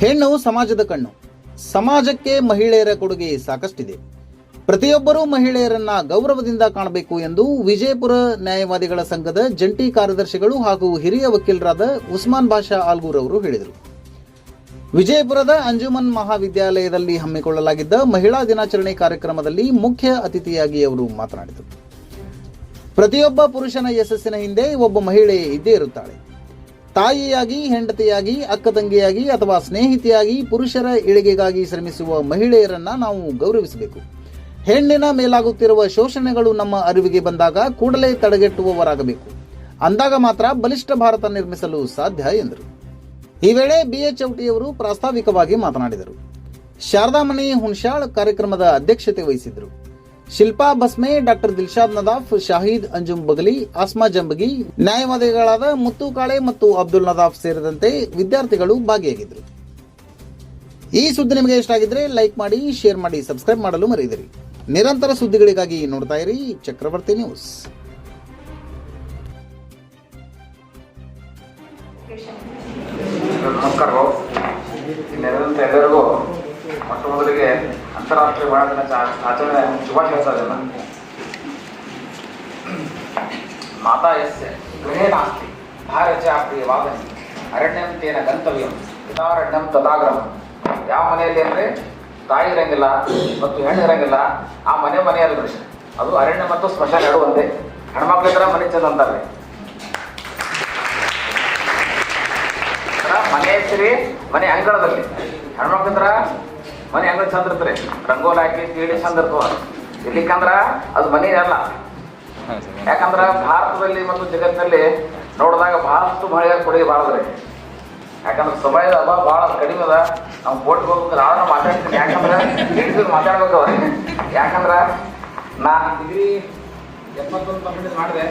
ಹೆಣ್ಣು ಸಮಾಜದ ಕಣ್ಣು. ಸಮಾಜಕ್ಕೆ ಮಹಿಳೆಯರ ಕೊಡುಗೆ ಸಾಕಷ್ಟಿದೆ. ಪ್ರತಿಯೊಬ್ಬರೂ ಮಹಿಳೆಯರನ್ನ ಗೌರವದಿಂದ ಕಾಣಬೇಕು ಎಂದು ವಿಜಯಪುರ ನ್ಯಾಯವಾದಿಗಳ ಸಂಘದ ಜಂಟಿ ಕಾರ್ಯದರ್ಶಿಗಳು ಹಾಗೂ ಹಿರಿಯ ವಕೀಲರಾದ ಉಸ್ಮಾನ್ ಬಾಷಾ ಆಲ್ಗೂರ್ ಅವರು ಹೇಳಿದರು. ವಿಜಯಪುರದ ಅಂಜುಮನ್ ಮಹಾವಿದ್ಯಾಲಯದಲ್ಲಿ ಹಮ್ಮಿಕೊಳ್ಳಲಾಗಿದ್ದ ಮಹಿಳಾ ದಿನಾಚರಣೆ ಕಾರ್ಯಕ್ರಮದಲ್ಲಿ ಮುಖ್ಯ ಅತಿಥಿಯಾಗಿ ಅವರು ಮಾತನಾಡಿದರು. ಪ್ರತಿಯೊಬ್ಬ ಪುರುಷನ ಯಶಸ್ಸಿನ ಹಿಂದೆ ಒಬ್ಬ ಮಹಿಳೆ ಇದ್ದೇ ಇರುತ್ತಾಳೆ. ತಾಯಿಯಾಗಿ, ಹೆಂಡತಿಯಾಗಿ, ಅಕ್ಕ ತಂಗಿಯಾಗಿ ಅಥವಾ ಸ್ನೇಹಿತೆಯಾಗಿ ಪುರುಷರ ಏಳಿಗೆಗಾಗಿ ಶ್ರಮಿಸುವ ಮಹಿಳೆಯರನ್ನ ನಾವು ಗೌರವಿಸಬೇಕು. ಹೆಣ್ಣಿನ ಮೇಲಾಗುತ್ತಿರುವ ಶೋಷಣೆಗಳು ನಮ್ಮ ಅರಿವಿಗೆ ಬಂದಾಗ ಕೂಡಲೇ ತಡೆಗಟ್ಟುವವರಾಗಬೇಕು. ಅಂದಾಗ ಮಾತ್ರ ಬಲಿಷ್ಠ ಭಾರತ ನಿರ್ಮಿಸಲು ಸಾಧ್ಯ ಎಂದರು. ಈ ವೇಳೆ ಬಿಎಚ್ ಚೌಟಿಯವರು ಪ್ರಾಸ್ತಾವಿಕವಾಗಿ ಮಾತನಾಡಿದರು. ಶಾರದಾಮಣಿ ಹುಣಶಾಳ್ ಕಾರ್ಯಕ್ರಮದ ಅಧ್ಯಕ್ಷತೆ ವಹಿಸಿದರು ಶಿಲ್ಪಾ ಭಸ್ಮೆ, ಡಾಕ್ಟರ್ ದಿಲ್ಶಾದ್ ನದಾಫ್, ಶಾಹೀದ್ ಅಂಜುಮ್ ಬಗಲಿ, ಆಸ್ಮಾ ಜಂಬಗಿ, ನ್ಯಾಯವಾದಿಗಳಾದ ಮುತ್ತು ಕಾಳೆ ಮತ್ತು ಅಬ್ದುಲ್ ನದಾಫ್ ಸೇರಿದಂತೆ ವಿದ್ಯಾರ್ಥಿಗಳು ಭಾಗಿಯಾಗಿದ್ದರು. ಈ ಸುದ್ದಿ ನಿಮಗೆ ಇಷ್ಟ ಆಗಿದ್ರೆ ಲೈಕ್ ಮಾಡಿ, ಶೇರ್ ಮಾಡಿ, ಸಬ್ಸ್ಕ್ರೈಬ್ ಮಾಡಲು ಮರೆಯದಿರಿ. ನಿರಂತರ ಸುದ್ದಿಗಳಿಗಾಗಿ ನೋಡ್ತಾ ಇರಿ ಚಕ್ರವರ್ತಿ ನ್ಯೂಸ್. ನಮಸ್ಕಾರಗಳು ಎಲ್ಲರಿಗೂ ಮೊಟ್ಟ ಮೊದಲಿಗೆ ಅಂತಾರಾಷ್ಟ್ರೀಯ ಮಹಿಳಾ ದಿನ ಆಚರಣೆ ಶುಭಾಶಯ ಹೇಳ್ತಾ ಇದ್ದೇನೆ ಮಾತಾ ಯಸ್ಯ, ಗೃಹೇ ನಾಸ್ತಿ ಭಾರತ ವಾದನಿ, ಅರಣ್ಯಂ ತೇನ ಗಂತವ್ಯಂ ಯಥಾರಣ್ಯಂ ತದಾಗ್ರಹ. ಯಾವ ಮನೆಯಲ್ಲಿ ಅಂದರೆ ತಾಯಿ ಇರಂಗಿಲ್ಲ ಮತ್ತು ಹೆಣ್ಣು ಇರಂಗಿಲ್ಲ, ಆ ಮನೆ ಮನೆಯಲ್ಲಿ ಅದು ಅರಣ್ಯ ಮತ್ತು ಸ್ಮಶಾನ ಎರಡು ಒಂದೇ ಹೆಣ್ಮಕ್ಳಿದ್ರೆ ಮನೆ ಚಂದ ಅಂತಾರೆ. ಮನೆ ಹೆಸರಿ ಮನೆ ಅಂಗಳದಲ್ಲಿ. ಹೆಣ್ಮಕ್ಳಿದ್ರ ಮನೆ ಹೆಂಗ ಚಂದ ಇರ್ತಾರೆ ರಂಗೋಲಿ ಹಾಕಿ ಕೇಳಿ ಚಂದ ಇರ್ತವ ಇರ್ಲಿಕ್ಕಂದ್ರ ಅದು ಮನೆ ಅಲ್ಲ. ಯಾಕಂದ್ರ ಭಾರತದಲ್ಲಿ ಮತ್ತು ಜಗತ್ತಿನಲ್ಲಿ ನೋಡಿದಾಗ ಬಹಳಷ್ಟು ಮಹಿಳೆಯರ ಕೊಡುಗೆ ಬಾಳದ್ರೆ ಯಾಕಂದ್ರೆ ಸಮಯದ ಅಭಾವ ಬಹಳ ಕಡಿಮೆ ಅದ. ನಾವು ಕೋರ್ಟ್ಗೆ ಹೋಗ್ಬೇಕು ನಾನು ಮಾತಾಡ್ತೀನಿ. ಯಾಕಂದ್ರೆ ಹಿಡಿದು ಮಾತಾಡ್ಬೇಕು ಯಾಕಂದ್ರೆ ನಾ ಡಿಗ್ರಿ ಎಪ್ಪತ್ತೊಂದು ಕಂಪ್ಲೀಟ್ ಮಾಡಿದೆ.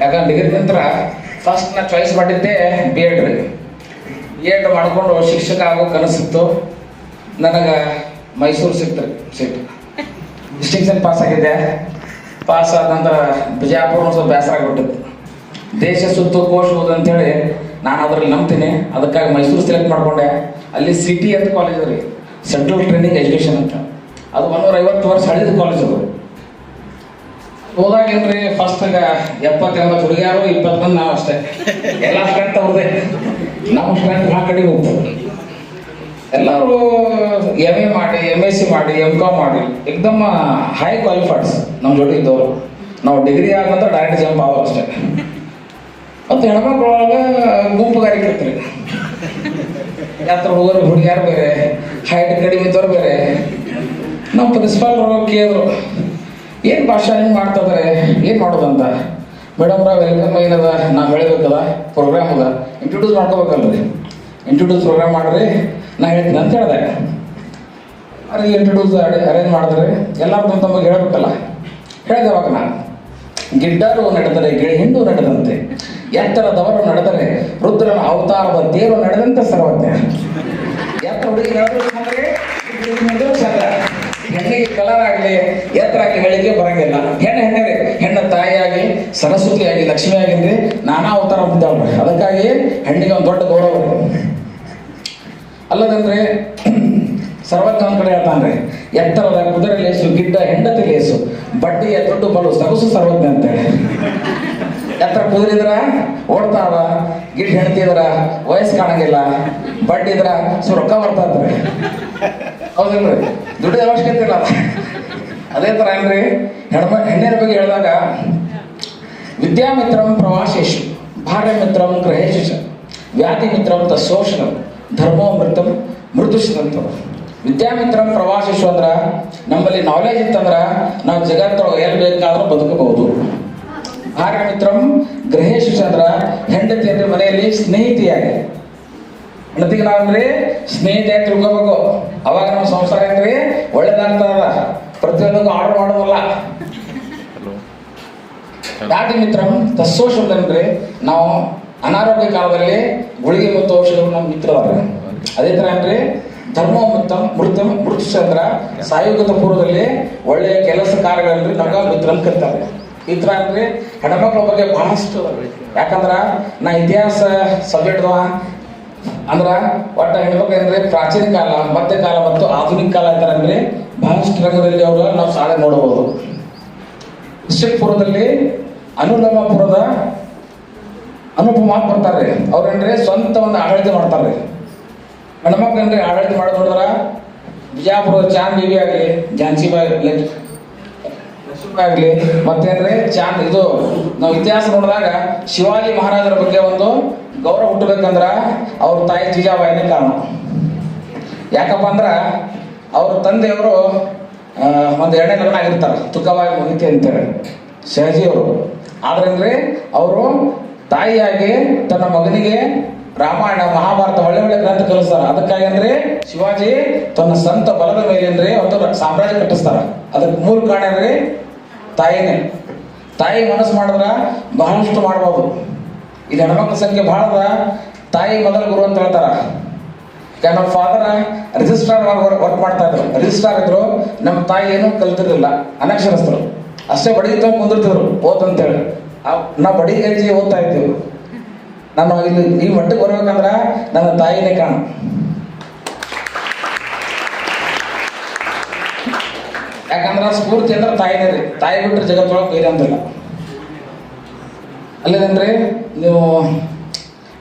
ಯಾಕಂದ್ರೆ ಡಿಗ್ರಿ ನಂತರ ಫಸ್ಟ್ ನಾ ಚಾಯ್ಸ್ ಮಾಡಿದ್ದೆ ಬಿ ಎಡ್ ರೀ. ಬಿ ಎಡ್ ಮಾಡಿಕೊಂಡು ಶಿಕ್ಷಕ ಆಗೋ ಕನಸಿತ್ತು. ನನಗೆ ಮೈಸೂರು ಸಿಕ್ತು ಸೀಟ್ ಡಿಸ್ಟಿಂಕ್ಷನ್ ಪಾಸ್ ಆಗಿದ್ದೆ ಪಾಸ್ ಆದ ನಂತರ ಬಿಜಾಪುರ ಸ್ವಲ್ಪ ಬೇಸರ ಆಗಿಬಿಟ್ಟಿತ್ತು. ದೇಶ ಸುತ್ತು ಕೋಶ ಓದು ಅಂತೇಳಿ ನಾನು ಅದ್ರಲ್ಲಿ ನಂಬ್ತೀನಿ. ಅದಕ್ಕಾಗಿ ಮೈಸೂರು ಸೆಲೆಕ್ಟ್ ಮಾಡಿಕೊಂಡೆ. ಅಲ್ಲಿ ಸಿಟಿ ಅಂತ ಕಾಲೇಜ್ ರೀ. ಸೆಂಟ್ರಲ್ ಟ್ರೈನಿಂಗ್ ಎಜುಕೇಷನ್ ಅಂತ. ಅದು ಒಂದೂರ ಐವತ್ತು ವರ್ಷ ಹಳಿದ ಕಾಲೇಜ್ ಅದು. ಹೋದಾಗೇನ್ರಿ ಫಸ್ಟ್ ಎಪ್ಪತ್ತೆಂಬತ್ತು ಹುಡುಗಿಯಾರು ಇಪ್ಪತ್ತು ಮಂದಿ ನಾವು ಅಷ್ಟೇ. ಎಲ್ಲ ಸ್ಟ್ರೆಂತ್ ಅವ್ರದೆ. ನಮ್ಮ ಸ್ಟ್ರೆಂತ್ ಭಾಳ ಕಡೆ ಹೋಗ್ತದೆ ಎಲ್ಲರೂ ಎಂ ಎ ಮಾಡಿ ಎಂ ಎಸ್ ಸಿ ಮಾಡಿ ಎಂ ಕಾಮ್ ಮಾಡಿ ಏಕ್ದಮ್ ಹೈ ಕ್ವಾಲಿಫೈಡ್ಸ್ ನಮ್ಮ ಜೊತೆ ಇದ್ದವರು. ನಾವು ಡಿಗ್ರಿ ಆದಂತ ಡೈರೆಕ್ಟ್ ಜಂಪ್ ಆಗೋ ಅಷ್ಟೇ. ಮತ್ತು ಹೆಣ್ಮಕ್ಳೊಳಗೆ ಗುಂಪುಗಾರಿಕೆ ಇರ್ತೀರಿ ಯಾತ್ರ ಹುಡುಗರು ಹುಡುಗಿಯಾರು ಬೇರೆ ಹೈಟ್ ಕಡಿಮೆ ಇದ್ದವ್ರು ಬೇರೆ. ನಮ್ಮ ಪ್ರಿನ್ಸಿಪಾಲ್ ಕೇಳಿದ್ರು. ಏನು ಭಾಷೆ ಹೆಂಗೆ ಮಾಡ್ತಿದ್ದಾರೆ ಏನು ಮಾಡೋದಂತ? ಮೇಡಮ್ ರಾವ್ ವೆಲ್ಕಮ್ ಏನದ? ನಾವು ಹೇಳಬೇಕದ ಪ್ರೋಗ್ರಾಮ್ ಅದ. ಇಂಟ್ರೊಡ್ಯೂಸ್ ಮಾಡ್ಕೋಬೇಕಲ್ರಿ. ಇಂಟ್ರೊಡ್ಯೂಸ್ ಪ್ರೋಗ್ರಾಮ್ ಮಾಡ್ರಿ. ನಾ ಹೇಳ್ತೀನಿ, ಅಂತ ಹೇಳಿದೆ. ಅವ್ರಿಗೆ ಇಂಟ್ರೊಡ್ಯೂಸ್ ಅರೇಂಜ್ ಮಾಡಿದ್ರೆ ಎಲ್ಲರೂ ತಮ್ಮ ತಮಗೆ ಹೇಳಬೇಕಲ್ಲ. ಹೇಳಿದೆ ಅವಾಗ ನಾನು. ಗಿಡ್ಡರು ನಡೆದರೆ ಗಿಳಿ ಹಿಂಡು ನಡೆದಂತೆ ಎತ್ತರದವರು ನಡೆದರೆ ರುದ್ರನ ಅವತಾರದ ದೇವರು ನಡೆದಂತೆ ಸರ್ವಜ್ಞ. ಎತ್ತ ಹುಡುಗಿ ಕಲರ್ ಆಗಲಿ, ಎತ್ತರ ಬರಂಗಿಲ್ಲ ಹೆಣ್ಣು ಹೆಣ್ಣೆ ರೀ ಹೆಣ್ಣು ತಾಯಿಯಾಗಿ, ಸರಸ್ವತಿಯಾಗಿ ಲಕ್ಷ್ಮಿಯಾಗಿಂದ್ರಿ ನಾನಾ ಅವತಾರ ಬಿದ್ದಾವ್ರಿ ಅದಕ್ಕಾಗಿ ಹೆಣ್ಣಿಗೆ ಒಂದು ದೊಡ್ಡ ಗೌರವ. ಅಲ್ಲದಂದ್ರೆ ಸರ್ವಜ್ಞ ಒಂದ್ ಕಡೆ ಹೇಳ್ತಾನ್ರಿ, ಎತ್ತರದ ಕುದುರೆ ಲೇಸು ಗಿಡ್ಡ ಹೆಂಡತಿ ಲೇಸು, ಬಡ್ಡಿಯ ದೊಡ್ಡ ಬಲು, ಸರಸು ಸರ್ವಜ್ಞ ಅಂತೇಳಿ ಎತ್ತರ ಕುದುರೆ ಇದ್ರ, ಓಡ್ತಾವ ಗಿಡ್ ಹೆಂಡತಿ ಇದ್ರ, ವಯಸ್ಸು ಕಾಣಂಗಿಲ್ಲ, ಬಡ್ಡಿ ಇದ್ರ, ಸೊ ರೊಕ್ಕ ಬರ್ತಂತ್ರಿ. ಹೌದಿಲ್ರಿ ದುಡ್ಡು ಅವಶ್ಯಕತೆ ಇಲ್ಲ. ಅದೇ ಥರ ಏನ್ರಿ ಹೆಣ್ಮ ಹೆಣ್ಣಿನ ಬಗ್ಗೆ ಹೇಳಿದಾಗ, ವಿದ್ಯಾಮಿತ್ರಂ ಪ್ರವಾಸೇಶು ಭಾರ್ಯ ಮಿತ್ರಂ ಗೃಹೇಶು ಚ ವ್ಯಾಧಿ ಮಿತ್ರಂ ತೋಷಣ ಧರ್ಮೋಮೃತ ಮೃದುಷಿತಂತವ ವಿದ್ಯಾಮಿತ್ರಂ ಪ್ರವಾಸೇಶು ಅಂದ್ರ ನಮ್ಮಲ್ಲಿ ನಾಲೆಜ್ ಇತ್ತಂದ್ರ ನಾವು ಜಗತ್ತೊಳಗೆ ಎಲ್ಲಿ ಬೇಕಾದ್ರೂ ಬದುಕಬಹುದು. ಭಾರ್ಯ ಮಿತ್ರಂ ಗ್ರಹೇಶು ಚಂದ್ರ ಹೆಂಡತಿ ಅಂದ್ರೆ ಮನೆಯಲ್ಲಿ ಸ್ನೇಹಿತಿಯಾಗಿ. ಹೆಂಡತಿಗೆ ನಾವಂದ್ರೆ ಸ್ನೇಹಿತೆ ತಿಳ್ಕೋಬೇಕು. ಅವಾಗ ನಮ್ಮ ಸಂಸಾರ ಏನ್ರಿ ಒಳ್ಳೇದಾಗ್ತದ ಪ್ರತಿಯೊಂದಕ್ಕೂ ಆರ್ಡರ್ ಮಾಡೋದಲ್ಲ. ದಾಟಿ ಮಿತ್ರಂ ತಸ್ಸೋಷಧ ಅಂದ್ರೆ ನಾವು ಅನಾರೋಗ್ಯ ಕಾಲದಲ್ಲಿ ಗುಳಿಗೆ ಮತ್ತು ಔಷಧಗಳು ನಮ್ಮ ಅದೇ ತರ ಅಂದ್ರೆ ಧರ್ಮ ಮತ್ತು ಮೃತ ಮೃತಚಂದ್ರ ಸಾಯುಗದ ಪೂರ್ವದಲ್ಲಿ ಒಳ್ಳೆಯ ಕೆಲಸ ಕಾರ್ಯಗಳಲ್ಲಿ ನಗ ಮಿತ್ರನ್ ಕರಿತಾರೆ. ಈ ತರ ಅಂದ್ರೆ ಹೆಣ್ಮಕ್ಳ ಬಗ್ಗೆ ಬಹಳಷ್ಟು. ಯಾಕಂದ್ರ ನಾ ಇತಿಹಾಸ ಸಬ್ಜೆಕ್ಟ್ ಅಂದ್ರ ಒಟ್ಟ ಹೇಳ್ಬೇಕಂದ್ರೆ ಪ್ರಾಚೀನ ಕಾಲ ಮಧ್ಯಕಾಲ ಮತ್ತು ಆಧುನಿಕ ಕಾಲ ಅಂತಾರೆ ಅಂದ್ರೆ ಬಹಳಷ್ಟು ರಂಗದಲ್ಲಿ ಅವರು ನಾವು ಸಾಧನೆ ನೋಡಬಹುದು ಪೂರ್ವದಲ್ಲಿ ಅನುಲಮಪುರದ ಅನುಪಮ ಬರ್ತಾರೆ. ಅವ್ರೇನ್ರಿ ಸ್ವಂತ ಒಂದು ಆಡಳಿತ ಮಾಡ್ತಾರೆ. ಹೆಣ್ಮಕ್ಳು ಏನ್ರಿ ಆಡಳಿತ ಮಾಡೋದು ನೋಡಿದ್ರ? ಬಿಜಾಪುರದ ಚಾಂದ್ ಬೀವಿ ಆಗಲಿ ಝಾನ್ಸಿ ಬಾಯಿ ಆಗಲಿ ಮತ್ತೇನ್ರಿ ಚಾಂದ್ ಇದು ನಾವು ಇತಿಹಾಸ ನೋಡಿದಾಗ ಶಿವಾಜಿ ಮಹಾರಾಜರ ಬಗ್ಗೆ ಒಂದು ಗೌರವ ಹುಟ್ಟಬೇಕಂದ್ರ ಅವ್ರ ತಾಯಿ ಜಿಜಾಬಾಯಿನೇ ಕಾರಣ. ಯಾಕಪ್ಪ ಅಂದ್ರ ಅವ್ರ ತಂದೆಯವರು ಒಂದು ಎರಡನೇ ಲಗ್ನ ಆಗಿರ್ತಾರೆ ತುಕ್ಕವಾಗಿ ಮುಗಿತಿ ಅಂತೇಳಿ, ಶಹಜಿ ಅವರು. ಆದ್ರಂದ್ರೆ ಅವರು ತಾಯಿಯಾಗಿ ತನ್ನ ಮಗನಿಗೆ ರಾಮಾಯಣ, ಮಹಾಭಾರತ, ಒಳ್ಳೆ ಒಳ್ಳೆ ಗ್ರಂಥ ಕಲಿಸ್ತಾರ. ಅದಕ್ಕಾಗಿ ಅಂದ್ರೆ ಶಿವಾಜಿ ತನ್ನ ಸ್ವಂತ ಬಲದ ಮೇಲೆ ಅಂದ್ರೆ ಒಂದು ಸಾಮ್ರಾಜ್ಯ ಕಟ್ಟಿಸ್ತಾರ. ಅದಕ್ಕೆ ಮೂಲ ಕಾರಣ ಅಂದ್ರೆ ತಾಯಿನೇ. ತಾಯಿ ಮನಸ್ಸು ಮಾಡಿದ್ರೆ ಬಹಳಷ್ಟು ಮಾಡ್ಬೋದು. ಇದು ಹೆಣ್ಮಕ್ಳ ಸಂಖ್ಯೆ ಭಾಳ ಅದ ತಾಯಿ ಮೊದಲ ಗುರು ಅಂತ ಹೇಳ್ತಾರ. ಯಾಕೆ ನಮ್ಮ ಫಾದರ್ ರಿಜಿಸ್ಟ್ರಾರ್ ವರ್ಕ್ ಮಾಡ್ತಾ ಇದ್ರು. ರಿಜಿಸ್ಟ್ರಾರ್ ಇದ್ರು ನಮ್ಮ ತಾಯಿ ಏನು ಕಲ್ತಿರ್ಲಿಲ್ಲ. ಅನಕ್ಷರಸ್ಥರು. ಅಷ್ಟೇ ಬಡಿ ತಗೊಂಡು ಕುಂದಿರ್ತಿದ್ರು ಓದ್ ಅಂತೇಳಿ ನಾವು ಬಡಿ ಹೆಜ್ಜೆ ಓದ್ತಾ ಇದ್ದೀವಿ ನಾನು ಇಲ್ಲಿ ಈ ಮಟ್ಟಕ್ಕೆ ಬರ್ಬೇಕಂದ್ರ ನನ್ನ ತಾಯಿನೇ ಕಾಣ ಯಾಕಂದ್ರ ಸ್ಫೂರ್ತಿ ಅಂದ್ರೆ ತಾಯಿನೇ ರೀ. ತಾಯಿ ಬಿಟ್ಟರೆ ಜಗತ್ತೊಳಗೆ ಬೇರೆ ಅಲ್ಲದಂದ್ರೆ ನೀವು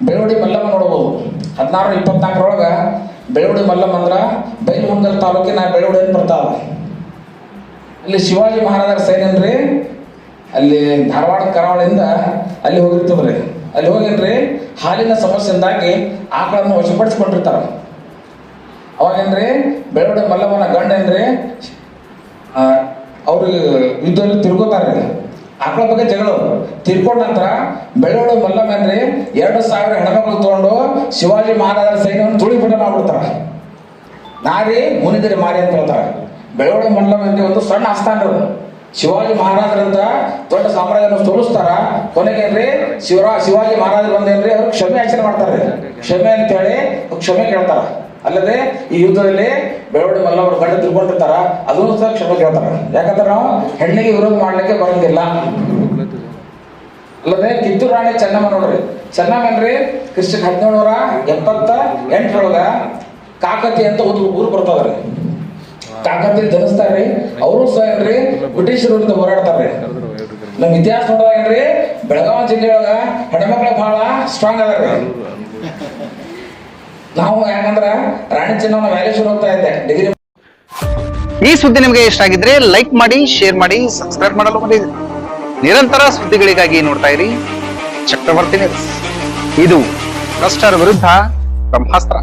ಬೆಳವಡಿ ಮಲ್ಲಮ್ಮ ನೋಡ್ಬೋದು. ಹದಿನಾರು ಇಪ್ಪತ್ನಾಲ್ಕರೊಳಗೆ ಬೆಳವಡಿ ಮಲ್ಲಮ್ಮ ಅಂದ್ರ ಬೈಲಮಂಗಲ್ ತಾಲೂಕಿನ ಬೆಳವಡಿ ಅಂತ ಬರ್ತಾವ. ಅಲ್ಲಿ ಶಿವಾಜಿ ಮಹಾರಾಜರ ಸೈನ್ಯನ್ರಿ ಅಲ್ಲಿ ಧಾರವಾಡ ಕರಾವಳಿಯಿಂದ ಅಲ್ಲಿ ಹೋಗಿರ್ತದ್ರಿ. ಅಲ್ಲಿ ಹೋಗಿನ್ರಿ? ಹಾಲಿನ ಸಮಸ್ಯೆಯಿಂದಾಗಿ ಆಕಳನ್ನು ವಶಪಡಿಸ್ಕೊಂಡಿರ್ತಾರ. ಅವಾಗೇನ್ರಿ? ಬೆಳವಡಿ ಮಲ್ಲಮ್ಮನ ಗಂಡ ಏನ್ರಿ? ಆ, ಅವ್ರು ಯುದ್ಧದಲ್ಲಿ ತಿರ್ಗೋತಾರೆ. ಆಕಳ ಬಗ್ಗೆ ಜಗಳ ತಿರ್ಕೊಂಡ ನಂತರ ಬೆಳ್ಳೋಳು ಮಲ್ಲ ಏನ್ರಿ ಎರಡು ಸಾವಿರ ಹೆಣ್ಮಕ್ಳು ತಗೊಂಡು ಶಿವಾಜಿ ಮಹಾರಾಜರ ಸೈನ್ಯವನ್ನು ತುಳಿಬಿಡ ಮಾಡ್ಬಿಡ್ತಾರ ನಾರಿ ಮುನಿದಿರಿ ಮಾರಿ ಅಂತ ಹೇಳ್ತಾರೆ. ಬೆಳವಡಿ ಮಲ್ಲ ಅಂದ್ರೆ ಒಂದು ಸಣ್ಣ ಆಸ್ಥಾನ ಶಿವಾಜಿ ಮಹಾರಾಜರಂತ ದೊಡ್ಡ ಸಾಮ್ರಾಜ್ಯವನ್ನು ತೋರಿಸ್ತಾರ. ಕೊನೆಗೆ ಏನ್ರಿ? ಶಿವರಾ ಶಿವಾಜಿ ಮಹಾರಾಜರು ಬಂದೇನ್ರಿ ಅವ್ರು ಕ್ಷಮೆ ಆಚರಣೆ ಮಾಡ್ತಾರೆ. ಕ್ಷಮೆ ಅಂತ ಹೇಳಿ ಕ್ಷಮೆ ಕೇಳ್ತಾರ. ಅಲ್ಲದೆ ಈ ಯುದ್ಧದಲ್ಲಿ ಬೆಳವಡಿ ಮಲ್ಲವರು ಗಂಡ ತಿಳ್ಕೊಂಡಿರ್ತಾರ, ಅದನ್ನು ಸಹ ಕ್ಷಮೆ ಕೇಳ್ತಾರ. ಯಾಕಂದ್ರೆ ನಾವು ಹೆಣ್ಣಿಗೆ ವಿರೋಧ ಮಾಡ್ಲಿಕ್ಕೆ ಬರಂಗಿಲ್ಲ. ಅಲ್ಲದೆ ಕಿತ್ತೂರು ರಾಣಿ ಚೆನ್ನಮ್ಮ ನೋಡ್ರಿ. ಚೆನ್ನಮ್ಮನ್ರಿ ಕ್ರಿಶ್ಚನ್ ಹದಿನೇಳುನೂರ ಎಪ್ಪತ್ತ ಎಂಟರೊಳಗ ಕಾಕತಿ ಅಂತ ಒಂದು ಊರು ಬರ್ತದ್ರಿ. ಕಾಕತಿ ಜನಿಸ್ತಾರ್ರಿ. ಅವರು ಸಹ ಏನ್ರಿ ಬ್ರಿಟಿಷರ ವಿರುದ್ಧ ಹೋರಾಡ್ತಾರ್ರಿ. ನಮ್ಮ ಇತಿಹಾಸ ನೋಡಿದಾಗ ಏನ್ರಿ ಬೆಳಗಾವಿ ಜಿಲ್ಲೆಯೊಳಗ ಹೆಣ್ಮಕ್ಳು ಬಹಳ ಸ್ಟ್ರಾಂಗ್ ಅದಾರ್ರಿ. ನಾವು ಯಾಕಂದ್ರೆ ರಾಣಿ ಚಿನ್ನ ವ್ಯಾಲ್ಯೂ ಶುರು ಹೋಗ್ತಾ ಇದ್ದೆ ಡಿಗ್ರಿ ಈ ಸುದ್ದಿ ನಿಮಗೆ ಇಷ್ಟ ಆಗಿದ್ರೆ ಲೈಕ್ ಮಾಡಿ ಶೇರ್ ಮಾಡಿ ಸಬ್ಸ್ಕ್ರೈಬ್ ಮಾಡಲು ಮರೆಯದಿರಿ ನಿರಂತರ ಸುದ್ದಿಗಳಿಗಾಗಿ ನೋಡ್ತಾ ಇರಿ. ಚಕ್ರವರ್ತಿ ಇದು ಭ್ರಷ್ಟರ ವಿರುದ್ಧ ಬ್ರಹ್ಮಾಸ್ತ್ರ.